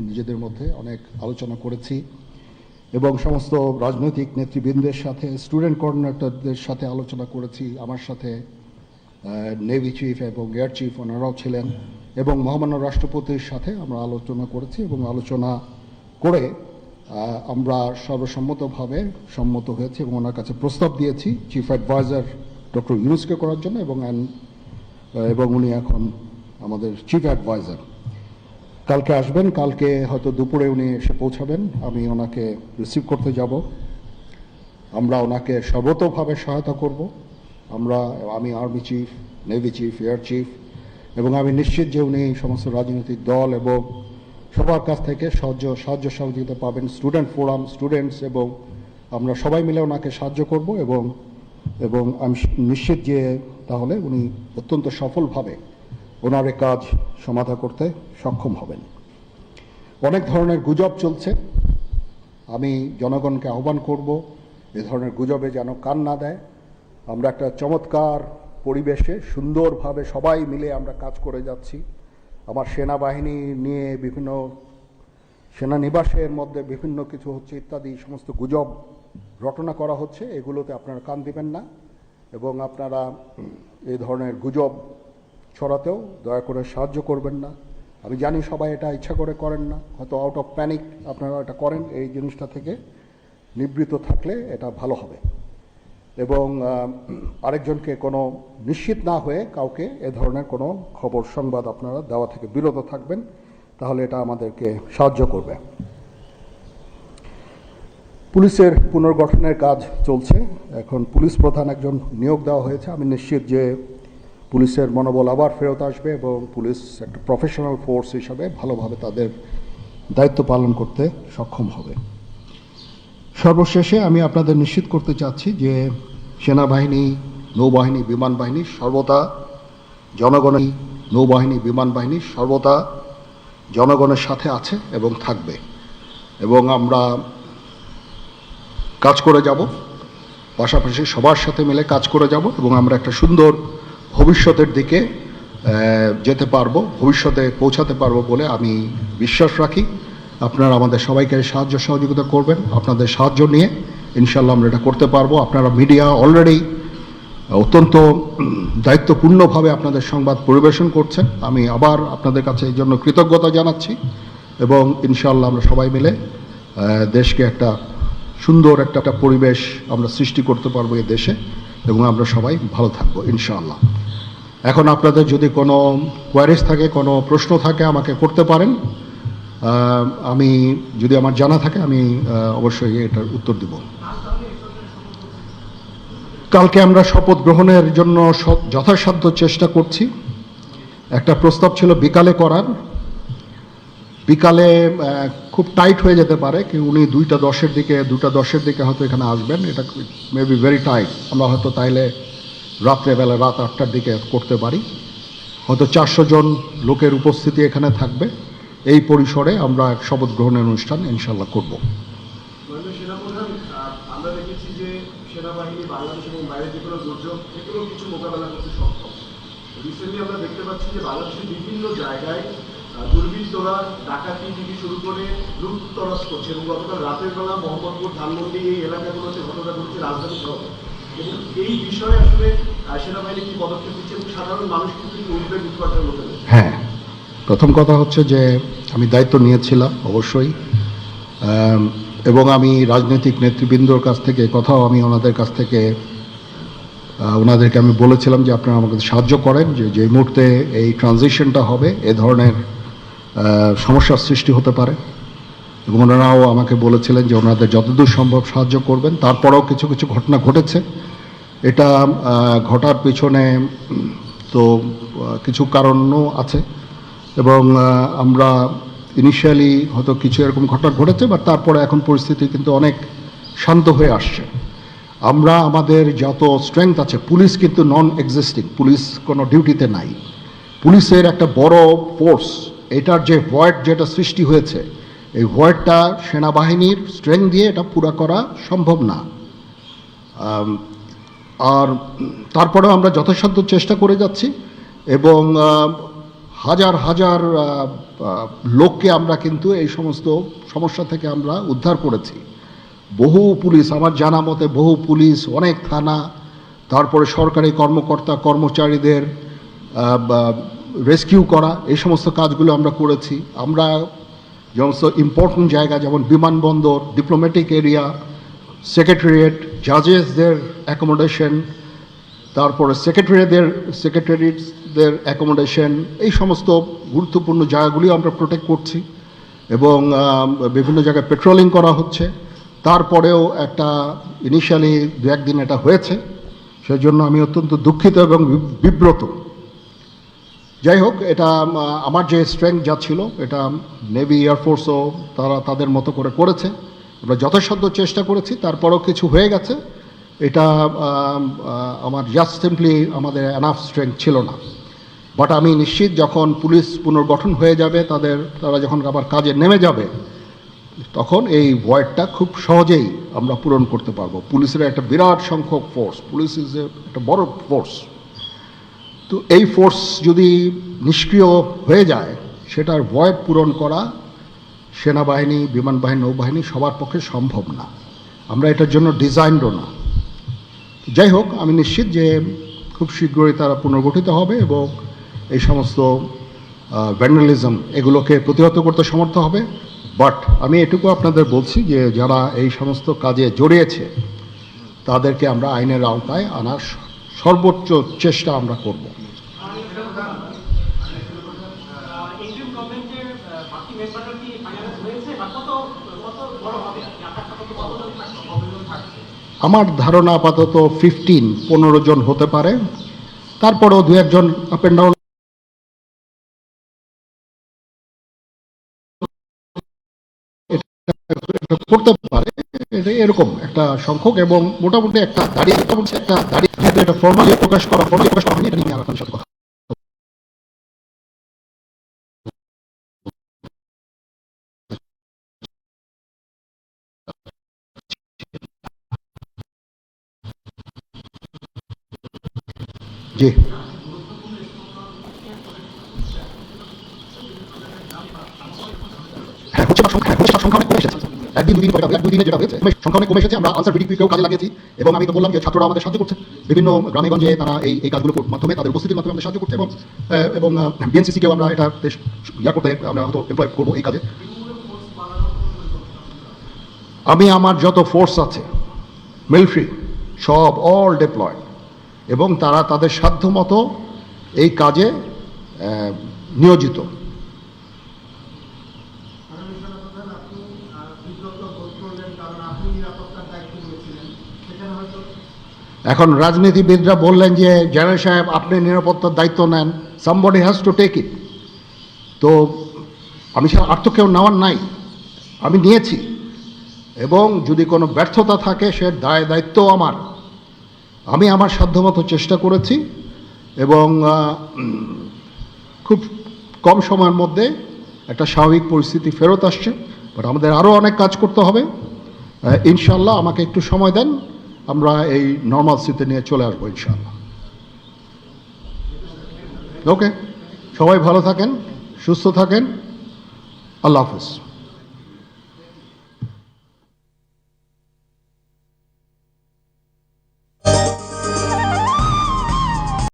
নিজেদের মধ্যে অনেক আলোচনা করেছি এবং সমস্ত রাজনৈতিক নেতৃবৃন্দের সাথে স্টুডেন্ট কোঅর্ডিনেটরদের সাথে আলোচনা করেছি, আমার সাথে নেভি চিফ এবং এয়ার চিফ ওনারাও ছিলেন এবং মহামান্য রাষ্ট্রপতির সাথে আমরা আলোচনা করেছি এবং আলোচনা করে আমরা সর্বসম্মতভাবে সম্মত হয়েছি এবং ওনার কাছে প্রস্তাব দিয়েছি চিফ অ্যাডভাইজার ডক্টর ইউনুসকে করার জন্য এবং এবং উনি এখন আমাদের চিফ অ্যাডভাইজার কালকে আসবেন, কালকে হয়তো দুপুরে উনি এসে পৌঁছাবেন। আমি ওনাকে রিসিভ করতে যাব। আমরা ওনাকে সর্বতভাবে সহায়তা করব। আমরা, আমি army chief navy chief air chief এবং আমি নিশ্চিত যে উনি সমস্ত রাজনৈতিক দল এবং সবার কাছ থেকে সাহায্য সাহায্য সহযোগিতা পাবেন স্টুডেন্ট ফোরাম স্টুডেন্টস এবং আমরা সবাই মিলে ওনাকে সাহায্য করব এবং এবং আমি নিশ্চিত যে তাহলে উনি অত্যন্ত সফলভাবে ওনার এ কাজ সমাধা করতে সক্ষম হবেন। অনেক ধরনের গুজব চলছে। আমি জনগণকে আহ্বান করব, এ ধরনের গুজবে যেন কান না দেয়। আমরা একটা চমৎকার পরিবেশে সুন্দরভাবে সবাই মিলে আমরা কাজ করে যাচ্ছি। আমার সেনাবাহিনী নিয়ে বিভিন্ন সেনানিবাসের মধ্যে বিভিন্ন কিছু হচ্ছে ইত্যাদি, সমস্ত গুজব রটনা করা হচ্ছে। এগুলোতে আপনারা কান দিবেন না। এবং আপনারা এই ধরনের গুজব ছড়াতেও দয়া করে সাহায্য করবেন না। আমি জানি সবাই এটা ইচ্ছা করে করেন না। হয়তো আউট অফ প্যানিক আপনারা এটা করেন। এই জিনিসটা থেকে নিবৃত থাকলে এটা ভালো হবে। এবং আরেকজনকে কোনো নিশ্চিত না হয়ে কাউকে এ ধরনের কোনো খবর, সংবাদ আপনারা দেওয়া থেকে বিরত থাকবেন। তাহলে এটা আমাদেরকে সাহায্য করবে। পুলিশের পুনর্গঠনের কাজ চলছে। এখন পুলিশ প্রধান একজন নিয়োগ দেওয়া হয়েছে। আমি নিশ্চিত যে পুলিশের মনোবল আবার ফেরত আসবে এবং পুলিশ একটা প্রফেশনাল ফোর্স হিসাবে ভালোভাবে তাদের দায়িত্ব পালন করতে সক্ষম হবে। সর্বশেষে আমি আপনাদের নিশ্চিত করতে চাচ্ছি যে সেনাবাহিনী, নৌবাহিনী বিমান বাহিনী সর্বদা জনগণের নৌবাহিনী বিমান বাহিনী সর্বদা জনগণের সাথে আছে এবং থাকবে এবং আমরা কাজ করে যাব। পাশাপাশি সবার সাথে মিলে কাজ করে যাব এবং আমরা একটা সুন্দর ভবিষ্যতের দিকে যেতে পারব, ভবিষ্যতে পৌঁছাতে পারব বলে আমি বিশ্বাস রাখি। আপনারা আমাদের সবাইকে সাহায্য সহযোগিতা করবেন, আপনাদের সাহায্য নিয়ে ইনশাল্লাহ আমরা এটা করতে পারব। আপনারা মিডিয়া অলরেডি অত্যন্ত দায়িত্বপূর্ণভাবে আপনাদের সংবাদ পরিবেশন করছেন। আমি আবার আপনাদের কাছে এই জন্য কৃতজ্ঞতা জানাচ্ছি এবং ইনশাল্লাহ আমরা সবাই মিলে দেশকে একটা সুন্দর একটা একটা পরিবেশ আমরা সৃষ্টি করতে পারব এই দেশে এবং আমরা সবাই ভালো থাকব ইনশাআল্লাহ। এখন আপনাদের যদি কোনো কোয়ারিজ থাকে, কোনো প্রশ্ন থাকে, আমাকে করতে পারেন। আমি যদি আমার জানা থাকে, আমি অবশ্যই এটার উত্তর দিব। কালকে আমরা শপথ গ্রহণের জন্য যথাসাধ্য চেষ্টা করছি। একটা প্রস্তাব ছিল বিকালে করার। বিকালে খুব টাইট হয়ে যেতে পারে, কি উনি দুইটা দশের দিকে, দুটা দশের দিকে হয়তো এখানে আসবেন। এটা মে বি ভেরি টাইট আমরা হয়তো তাইলে রাত্রেবেলা রাত আটটার দিকে করতে পারি। হয়তো চারশো জন লোকের উপস্থিতি এখানে থাকবে। এই পরিসরে আমরা এক শপথ গ্রহণের অনুষ্ঠান ইনশাল্লাহ করব। আমরা দেখতে পাচ্ছি যে বাংলাদেশের বিভিন্ন জায়গায় ডাকাতি শুরু করে রাতের বেলা মোহাম্মদপুর, ধানমন্ডি এই এলাকাগুলোতে ঘটনা ঘটেছে, রাজধানী শহরে। এই বিষয়ে আসলে সেনাবাহিনী কি পদক্ষেপ নিচ্ছে এবং সাধারণ মানুষ কিন্তু উদ্বেগ হ্যাঁ প্রথম কথা হচ্ছে যে আমি দায়িত্ব নিয়েছিলাম, অবশ্যই। এবং আমি রাজনৈতিক নেতৃবৃন্দর কাছ থেকে কথাও আমি ওনাদের কাছ থেকে ওনাদেরকে আমি বলেছিলাম যে আপনারা আমাকে সাহায্য করেন, যে যে মুহূর্তে এই ট্রানজিশনটা হবে, এ ধরনের সমস্যার সৃষ্টি হতে পারে। এবং ওনারাও আমাকে বলেছিলেন যে ওনাদের যতদূর সম্ভব সাহায্য করবেন। তারপরেও কিছু কিছু ঘটনা ঘটেছে। এটা ঘটার পিছনে তো কিছু কারণও আছে। এবং আমরা ইনিশিয়ালি হয়তো কিছু এরকম ঘটনা ঘটেছে বাট তারপরে এখন পরিস্থিতি কিন্তু অনেক শান্ত হয়ে আসছে। আমরা, আমাদের যত স্ট্রেংথ আছে, পুলিশ কিন্তু নন এক্সিস্টিং পুলিশ কোনো ডিউটিতে নাই। পুলিশের একটা বড় ফোর্স এটার যে ভয়েড যেটা সৃষ্টি হয়েছে, এই ভয়েডটা সেনাবাহিনীর স্ট্রেংথ দিয়ে এটা পুরা করা সম্ভব না। আর তারপরেও আমরা যথাসাধ্য চেষ্টা করে যাচ্ছি এবং হাজার হাজার লোককে আমরা কিন্তু এই সমস্ত সমস্যা থেকে আমরা উদ্ধার করেছি। বহু পুলিশ, আমার জানা মতে বহু পুলিশ, অনেক থানা, তারপরে সরকারি কর্মকর্তা, কর্মচারীদের রেস্কিউ করা, এই সমস্ত কাজগুলো আমরা করেছি। আমরা সমস্ত ইম্পর্টেন্ট জায়গা যেমন বিমানবন্দর ডিপ্লোম্যাটিক এরিয়া সেক্রেটারিয়েট জাজেসদের অ্যাকোমোডেশন তারপরে সেক্রেটারিদের সেক্রেটারিদের অ্যাকোমোডেশন এই সমস্ত গুরুত্বপূর্ণ জায়গাগুলি আমরা প্রোটেক্ট করছি এবং বিভিন্ন জায়গায় পেট্রোলিং করা হচ্ছে। তারপরেও একটা ইনিশিয়ালি দু একদিন এটা হয়েছে, সেজন্য আমি অত্যন্ত দুঃখিত এবং বিব্রত। যাই হোক, এটা আমার যে স্ট্রেংথ যা ছিল, এটা নেভি এয়ারফোর্সও তারা তাদের মতো করে করেছে। আমরা যথাসাধ্য চেষ্টা করেছি, তারপরও কিছু হয়ে গেছে। এটা আমার জাস্ট সিম্পলি আমাদের অ্যানাফ স্ট্রেংথ ছিল না। বাট আমি নিশ্চিত যখন পুলিশ পুনর্গঠন হয়ে যাবে, তাদের, তারা যখন আবার কাজে নেমে যাবে, তখন এই ভয়েডটা খুব সহজেই আমরা পূরণ করতে পারব। পুলিশের একটা বিরাট সংখ্যক ফোর্স পুলিশ ইজ একটা বড় ফোর্স তো এই ফোর্স যদি নিষ্ক্রিয় হয়ে যায়, সেটার ভয়েড পূরণ করা সেনাবাহিনী বিমান বাহিনী নৌবাহিনী সবার পক্ষে সম্ভব না। আমরা এটার জন্য ডিজাইনডও না। যাই হোক, আমি নিশ্চিত যে খুব শীঘ্রই তারা পুনর্গঠিত হবে এবং এই সমস্ত ভ্যান্ডালিজম এগুলোকে প্রতিহত করতে সমর্থ হবে। বাট আমি এটুকু আপনাদের বলছি যে যারা এই সমস্ত কাজে জড়িয়েছে, তাদেরকে আমরা আইনের আওতায় আনার সর্বোচ্চ চেষ্টা আমরা করব। আমার ধারণা আপাতত ফিফটিন পনেরো জন হতে পারে। তারপরেও দু একজন আপ অ্যান্ড ডাউন করতে পারে। এরকম একটা সংখ্যক এবং মোটামুটি একটা দাঁড়িয়ে একটা দাঁড়িয়ে ফর্মালি প্রকাশ করা ফর্মালি প্রকাশ করা নিয়ে আমি আপনার সাথে কথা যেটা হয়েছে সংখ্যা অনেক কমে এসেছে, আমরা লাগিয়েছি, এবং আমি তো বললাম যে ছাত্ররা আমাদের বিভিন্ন তারা এই কাজগুলোর মাধ্যমে, তাদের উপস্থিতির মাধ্যমে এবং আমরা এটা বেশ করতে, আমরা হয়তো করব এই কাজে। আমি আমার যত ফোর্স আছে মিলিটারি সব অল ডেপ্লয় এবং তারা তাদের সাধ্য মতো এই কাজে নিয়োজিত। এখন রাজনীতিবিদরা বললেন যে, জেনারেল সাহেব, আপনি নিরাপত্তার দায়িত্ব নেন। Somebody has to take it তো আমি আর তো কেউ নেওয়ার নাই। আমি নিয়েছি। এবং যদি কোনো ব্যর্থতা থাকে, সে দায় দায়িত্ব আমার। আমি আমার সাধ্যমতো চেষ্টা করেছি এবং খুব কম সময়ের মধ্যে একটা স্বাভাবিক পরিস্থিতি ফেরত আসছে বাট আমাদের আরও অনেক কাজ করতে হবে। ইনশাল্লাহ আমাকে একটু সময় দেন, আমরা এই নর্মাল স্থিতি নিয়ে চলে আসব ইনশাল্লাহ ওকে সবাই ভালো থাকেন, সুস্থ থাকেন, আল্লাহ হাফিজ।